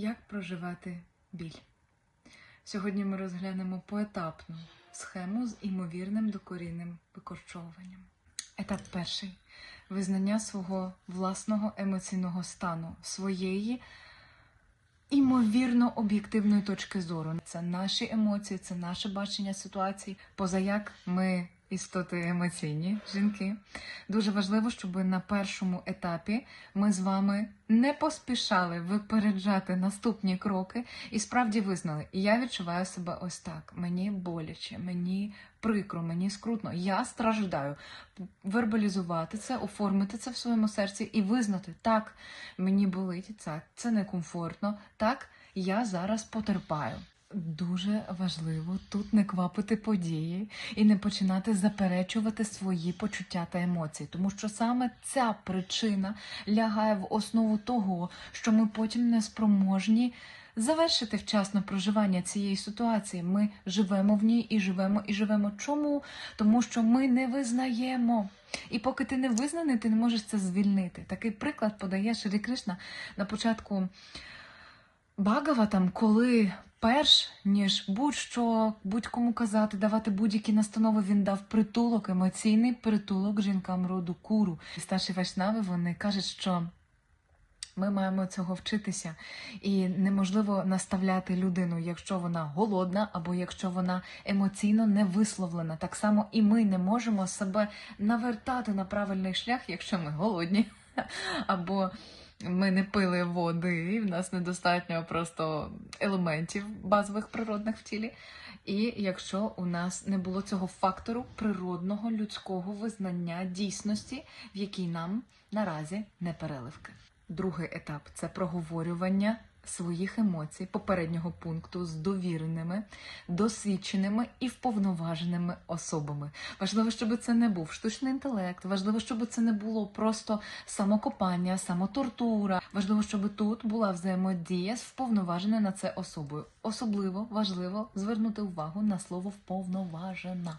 Як проживати біль? Сьогодні ми розглянемо поетапну схему з імовірним докорінним викорчовуванням. Етап перший визнання свого власного емоційного стану, своєї імовірно об'єктивної точки зору. Це наші емоції, це наше бачення ситуацій. Позаяк ми істоти емоційні жінки. Дуже важливо, щоб на першому етапі ми з вами не поспішали випереджати наступні кроки і справді визнали, я відчуваю себе ось так. Мені боляче, мені прикро, мені скрутно. Я страждаю. Вербалізувати це, оформити це в своєму серці і визнати, так, мені болить, це, це некомфортно, так, я зараз потерпаю. Дуже важливо тут не квапити події і не починати заперечувати свої почуття та емоції, тому що саме ця причина лягає в основу того, що ми потім не спроможні завершити вчасно проживання цієї ситуації. Ми живемо в ній і живемо, і живемо. Чому? Тому що ми не визнаємо. І поки ти не визнаний, ти не можеш це звільнити. Такий приклад подає Шрі Кришна на початку Багаватам, коли перш ніж будь-що будь-кому казати, давати будь-які настанови, він дав притулок, емоційний притулок жінкам роду куру. Старші вайшнави вони кажуть, що ми маємо цього вчитися, і неможливо наставляти людину, якщо вона голодна або якщо вона емоційно не висловлена. Так само і ми не можемо себе навертати на правильний шлях, якщо ми голодні, або ми не пили води, і в нас недостатньо просто елементів базових природних в тілі. І якщо у нас не було цього фактору природного людського визнання дійсності, в якій нам наразі не переливки. Другий етап це проговорювання своїх емоцій попереднього пункту з довіреними, досвідченими і вповноваженими особами. Важливо, щоб це не був штучний інтелект, важливо, щоб це не було просто самокопання, самотортура. Важливо, щоб тут була взаємодія з вповноваженою на це особою. Особливо важливо звернути увагу на слово вповноважена.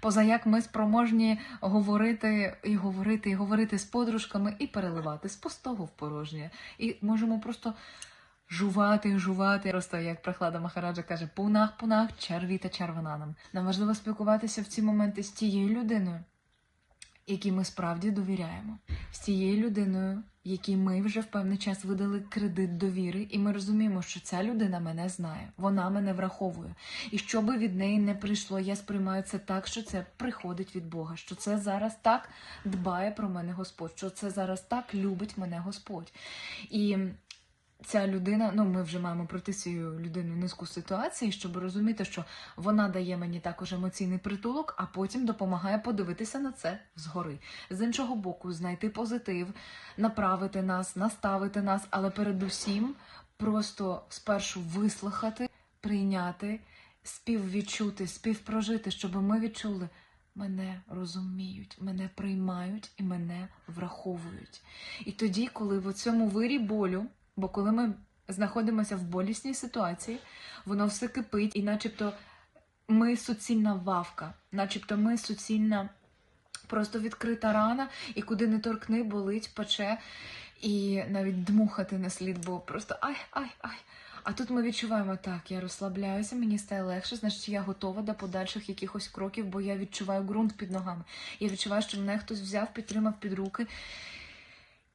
Позаяк ми спроможні говорити і говорити, і говорити з подружками, і переливати з пустого в порожнє. І можемо просто жувати, жувати. Просто як прохлада Махараджа каже, пунах, пунах, червіта червонанам. Нам важливо спілкуватися в ці моменти з тією людиною, якій ми справді довіряємо, з тією людиною, якій ми вже в певний час видали кредит довіри, і ми розуміємо, що ця людина мене знає, вона мене враховує. І що би від неї не прийшло, я сприймаю це так, що це приходить від Бога, що це зараз так дбає про мене Господь, що це зараз так любить мене Господь. І ця людина, ну ми вже маємо пройти цією людиною низку ситуацій, щоб розуміти, що вона дає мені також емоційний притулок, а потім допомагає подивитися на це згори. З іншого боку, знайти позитив, направити нас, наставити нас, але передусім просто спершу вислухати, прийняти, співвідчути, співпрожити, щоб ми відчули. Мене розуміють, мене приймають і мене враховують. І тоді, коли в цьому вирі болю, бо коли ми знаходимося в болісній ситуації, воно все кипить, і начебто ми суцільна вавка, начебто ми суцільна просто відкрита рана, і куди не торкни, болить, пече, і навіть дмухати не слід, бо просто ай, ай, ай. А тут ми відчуваємо так, я розслабляюся, мені стає легше, значить я готова до подальших якихось кроків, бо я відчуваю ґрунт під ногами. Я відчуваю, що мене хтось взяв, підтримав під руки.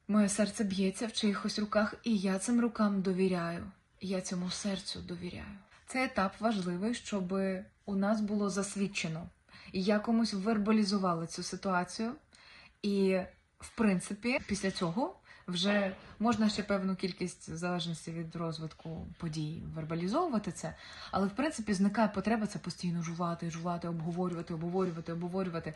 Моє серце б'ється в чиїхось руках, і я цим рукам довіряю. Я цьому серцю довіряю. Цей етап важливий, щоб у нас було засвідчено і комусь вербалізувала цю ситуацію. І, в принципі, після цього вже можна ще певну кількість в залежності від розвитку подій вербалізовувати це, але в принципі зникає потреба це постійно жувати, жувати, обговорювати, обговорювати, обговорювати.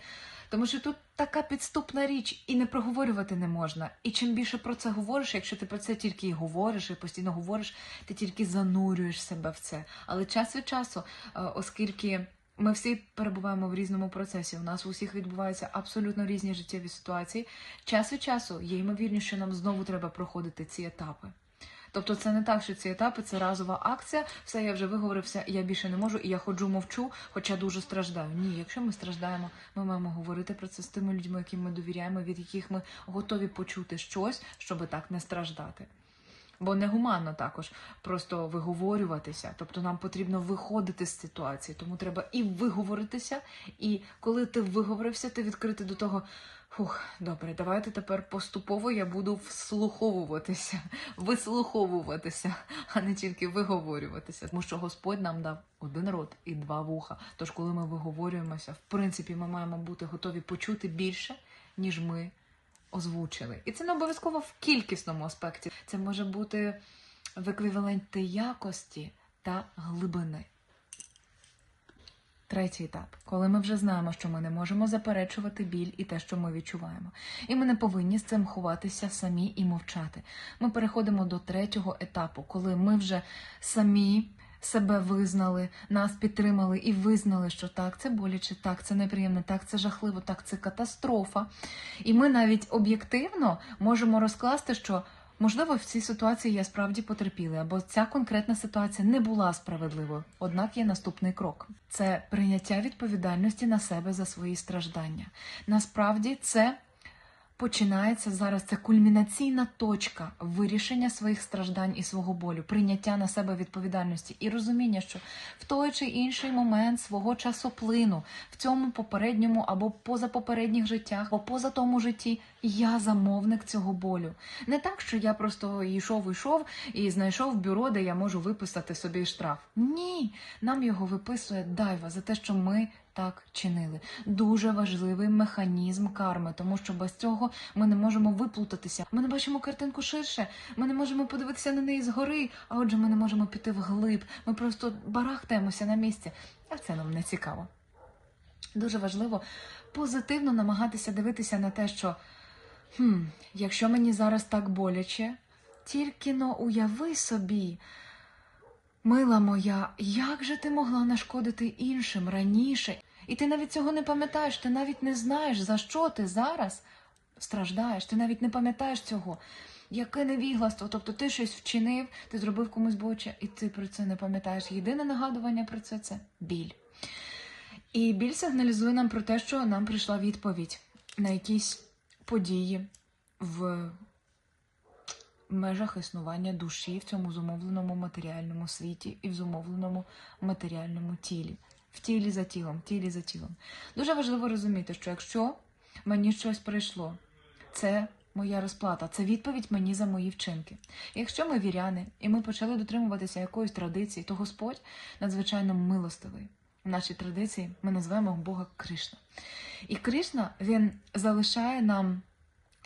Тому що тут така підступна річ, і не проговорювати не можна. І чим більше про це говориш, якщо ти про це тільки і говориш, і постійно говориш, ти тільки занурюєш себе в це. Але час від часу, е, оскільки. Ми всі перебуваємо в різному процесі. У нас у всіх відбуваються абсолютно різні життєві ситуації. Час від часу є ймовірність, що нам знову треба проходити ці етапи. Тобто це не так, що ці етапи це разова акція, все я вже виговорився, я більше не можу, і я ходжу, мовчу, хоча дуже страждаю. Ні, якщо ми страждаємо, ми маємо говорити про це з тими людьми, яким ми довіряємо, від яких ми готові почути щось, щоб так не страждати. Бо негуманно також просто виговорюватися. Тобто нам потрібно виходити з ситуації, тому треба і виговоритися, і коли ти виговорився, ти відкритий до того. Фух, добре, давайте тепер поступово я буду вслуховуватися, вислуховуватися, а не тільки виговорюватися. Тому що Господь нам дав один рот і два вуха. Тож, коли ми виговорюємося, в принципі, ми маємо бути готові почути більше, ніж ми озвучили. І це не обов'язково в кількісному аспекті. Це може бути в еквіваленті якості та глибини. Третій етап, коли ми вже знаємо, що ми не можемо заперечувати біль і те, що ми відчуваємо. І ми не повинні з цим ховатися самі і мовчати. Ми переходимо до третього етапу, коли ми вже самі себе визнали, нас підтримали і визнали, що так, це боляче, так, це неприємно, так, це жахливо, так, це катастрофа. І ми навіть об'єктивно можемо розкласти, що можливо в цій ситуації я справді потерпіла, або ця конкретна ситуація не була справедливою. Однак є наступний крок: це прийняття відповідальності на себе за свої страждання. Насправді це. Починається зараз це кульмінаційна точка вирішення своїх страждань і свого болю, прийняття на себе відповідальності і розуміння, що в той чи інший момент свого часоплину в цьому попередньому або позапопередніх життях, або поза тому житті я замовник цього болю. Не так, що я просто йшов, йшов і знайшов бюро, де я можу виписати собі штраф. Ні, нам його виписує дайва за те, що ми так чинили. Дуже важливий механізм карми, тому що без цього ми не можемо виплутатися. Ми не бачимо картинку ширше, ми не можемо подивитися на неї згори, а отже, ми не можемо піти вглиб. Ми просто барахтаємося на місці, а це нам не цікаво. Дуже важливо позитивно намагатися дивитися на те, що хм, якщо мені зараз так боляче, тільки но уяви собі. Мила моя, як же ти могла нашкодити іншим раніше? І ти навіть цього не пам'ятаєш, ти навіть не знаєш, за що ти зараз страждаєш, ти навіть не пам'ятаєш цього. Яке невігластво, тобто ти щось вчинив, ти зробив комусь боляче, і ти про це не пам'ятаєш. Єдине нагадування про це це біль. І біль сигналізує нам про те, що нам прийшла відповідь на якісь події в межах існування душі в цьому зумовленому матеріальному світі і в зумовленому матеріальному тілі, в тілі за тілом, тілі за тілом. Дуже важливо розуміти, що якщо мені щось прийшло, це моя розплата, це відповідь мені за мої вчинки. Якщо ми віряни і ми почали дотримуватися якоїсь традиції, то Господь надзвичайно милостивий. В нашій традиції ми називаємо Бога Кришна. І Кришна він залишає нам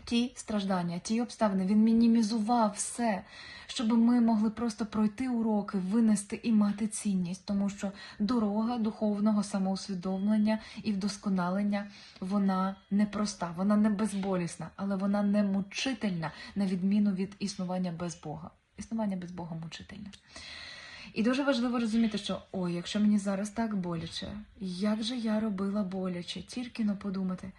ті страждання, ті обставини. Він мінімізував все, щоб ми могли просто пройти уроки, винести і мати цінність, тому що дорога духовного самоусвідомлення і вдосконалення вона непроста, вона не безболісна, але вона не мучительна, на відміну від існування без Бога. Існування без Бога мучительне. І дуже важливо розуміти, що ой, якщо мені зараз так боляче, як же я робила боляче, тільки но подумати.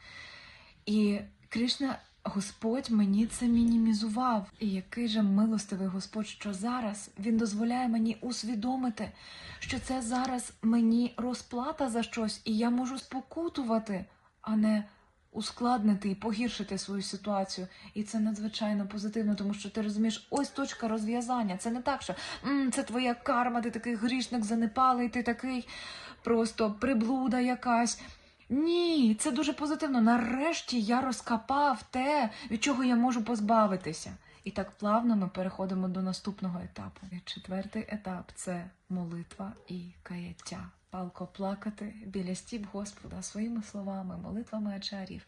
І Кришна, Господь мені це мінімізував. І який же милостивий Господь, що зараз Він дозволяє мені усвідомити, що це зараз мені розплата за щось, і я можу спокутувати, а не ускладнити і погіршити свою ситуацію. І це надзвичайно позитивно, тому що ти розумієш, ось точка розв'язання. Це не так, що «М, це твоя карма, ти такий грішник занепалий, ти такий просто приблуда якась. Ні, це дуже позитивно. Нарешті я розкопав те, від чого я можу позбавитися. І так плавно ми переходимо до наступного етапу. Четвертий етап це молитва і каяття. Палко плакати біля стіп Господа своїми словами, молитвами ачарів,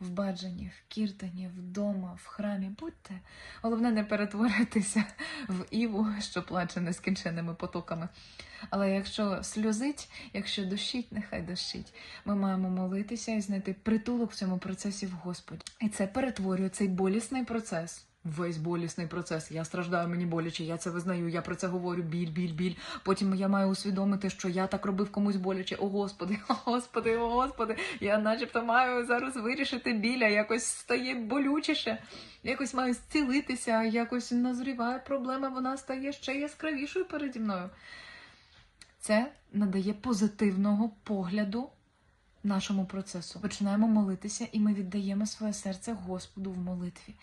в баджані, в кіртані, вдома, в храмі. Будьте. Головне не перетворитися в Іву, що плаче нескінченними потоками. Але якщо сльозить, якщо дощить, нехай дощить. Ми маємо молитися і знайти притулок в цьому процесі в Господі. І це перетворює цей болісний процес. Весь болісний процес. Я страждаю, мені боляче, я це визнаю, я про це говорю, біль, біль, біль. Потім я маю усвідомити, що я так робив комусь боляче. О Господи, о Господи, о Господи. Я начебто маю зараз вирішити біля, якось стає болючіше, якось маю зцілитися, якось назріває проблема, вона стає ще яскравішою переді мною. Це надає позитивного погляду нашому процесу. Починаємо молитися, і ми віддаємо своє серце Господу в молитві.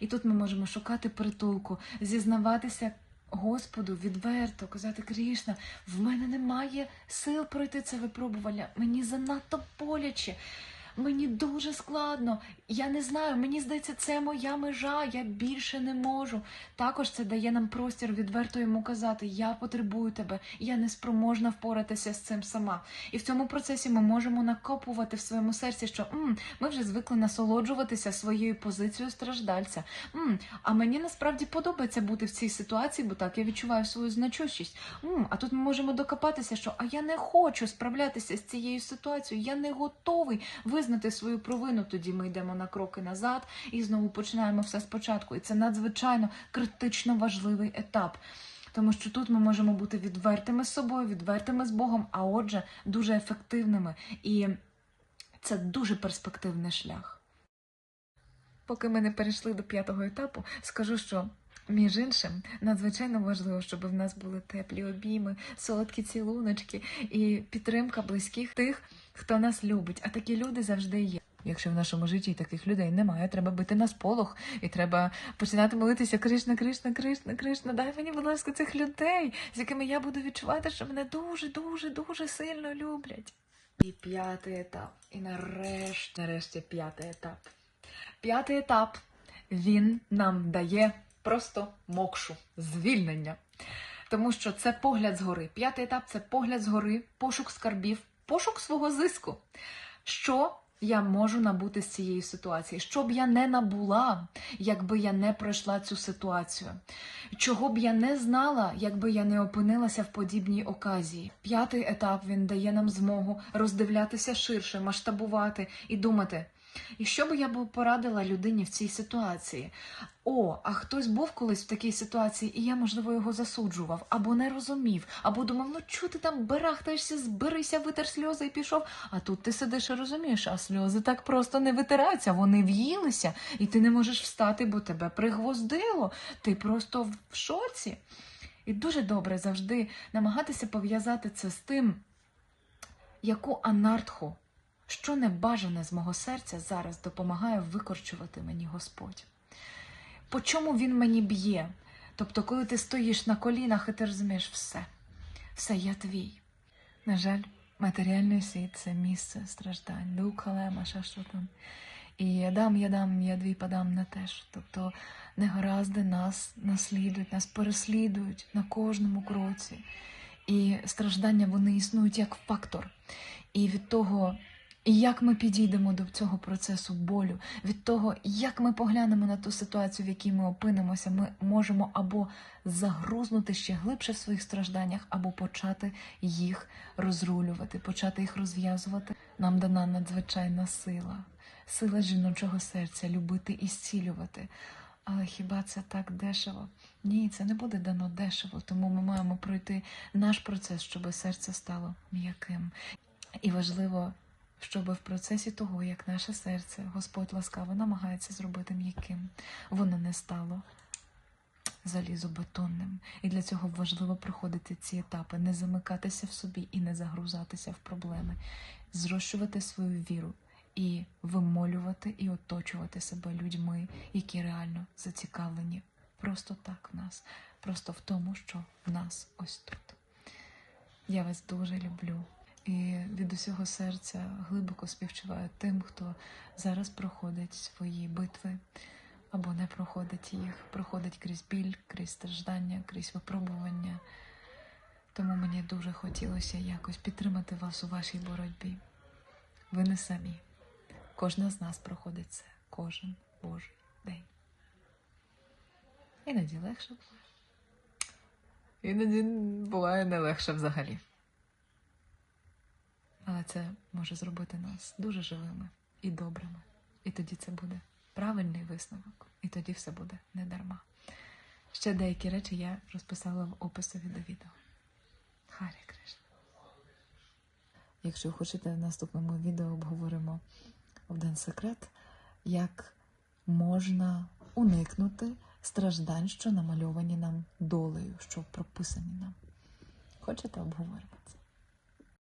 І тут ми можемо шукати притулку, зізнаватися Господу відверто, казати Крішна, в мене немає сил пройти це випробування. Мені занадто боляче. Мені дуже складно. Я не знаю, мені здається, це моя межа, я більше не можу. Також це дає нам простір відверто йому казати: Я потребую тебе, я не спроможна впоратися з цим сама. І в цьому процесі ми можемо накопувати в своєму серці, що м, ми вже звикли насолоджуватися своєю позицією страждальця. М, а мені насправді подобається бути в цій ситуації, бо так я відчуваю свою значущість. М, а тут ми можемо докопатися, що а я не хочу справлятися з цією ситуацією, я не готовий визнати свою провину. Тоді ми йдемо на кроки назад і знову починаємо все спочатку. І це надзвичайно критично важливий етап. Тому що тут ми можемо бути відвертими з собою, відвертими з Богом, а отже, дуже ефективними. І це дуже перспективний шлях. Поки ми не перейшли до п'ятого етапу, скажу, що між іншим надзвичайно важливо, щоб в нас були теплі обійми, солодкі цілуночки і підтримка близьких тих, хто нас любить. А такі люди завжди є. Якщо в нашому житті таких людей немає, треба бити на сполох і треба починати молитися Кришна, Кришна, Кришна, Кришна. Дай мені, будь ласка, цих людей, з якими я буду відчувати, що мене дуже, дуже, дуже сильно люблять. І п'ятий етап. І нарешті, нарешті п'ятий етап. П'ятий етап він нам дає просто мокшу, звільнення. Тому що це погляд згори. П'ятий етап це погляд згори, пошук скарбів, пошук свого зиску. Що я можу набути з цієї ситуації? Що б я не набула, якби я не пройшла цю ситуацію? Чого б я не знала, якби я не опинилася в подібній оказії? П'ятий етап він дає нам змогу роздивлятися ширше, масштабувати і думати. І що би я б порадила людині в цій ситуації? О, а хтось був колись в такій ситуації, і я, можливо, його засуджував, або не розумів, або думав, ну чого ти там барахтаєшся, зберися, витер сльози і пішов. А тут ти сидиш і розумієш, а сльози так просто не витираються, вони в'їлися, і ти не можеш встати, бо тебе пригвоздило. Ти просто в шоці. І дуже добре завжди намагатися пов'язати це з тим, яку анартху що небажане з мого серця зараз допомагає викорчувати мені Господь? По чому він мені б'є? Тобто, коли ти стоїш на колінах і ти розумієш все, все я твій. На жаль, матеріальний світ це місце страждань, дукалема, що там. І ядам, ядам, ядві падам на теж. Тобто негаразди нас наслідують, нас переслідують на кожному кроці. І страждання вони існують як фактор. І від того, і як ми підійдемо до цього процесу болю, від того, як ми поглянемо на ту ситуацію, в якій ми опинимося, ми можемо або загрузнути ще глибше в своїх стражданнях, або почати їх розрулювати, почати їх розв'язувати. Нам дана надзвичайна сила, сила жіночого серця, любити і зцілювати. Але хіба це так дешево? Ні, це не буде дано дешево, тому ми маємо пройти наш процес, щоб серце стало м'яким. І важливо щоб в процесі того, як наше серце Господь ласкаво намагається зробити м'яким, воно не стало залізобетонним. І для цього важливо проходити ці етапи, не замикатися в собі і не загрузатися в проблеми, зрощувати свою віру і вимолювати і оточувати себе людьми, які реально зацікавлені просто так в нас, просто в тому, що в нас ось тут. Я вас дуже люблю. І від усього серця глибоко співчуваю тим, хто зараз проходить свої битви або не проходить їх, проходить крізь біль, крізь страждання, крізь випробування. Тому мені дуже хотілося якось підтримати вас у вашій боротьбі. Ви не самі. Кожна з нас проходить це кожен Божий день. Іноді легше буває. Іноді буває не легше взагалі. Але це може зробити нас дуже живими і добрими. І тоді це буде правильний висновок, і тоді все буде не дарма. Ще деякі речі я розписала в описові до відео. Харі Кришна. Якщо хочете, в наступному відео обговоримо один секрет, як можна уникнути страждань, що намальовані нам долею, що прописані нам. Хочете обговоримо?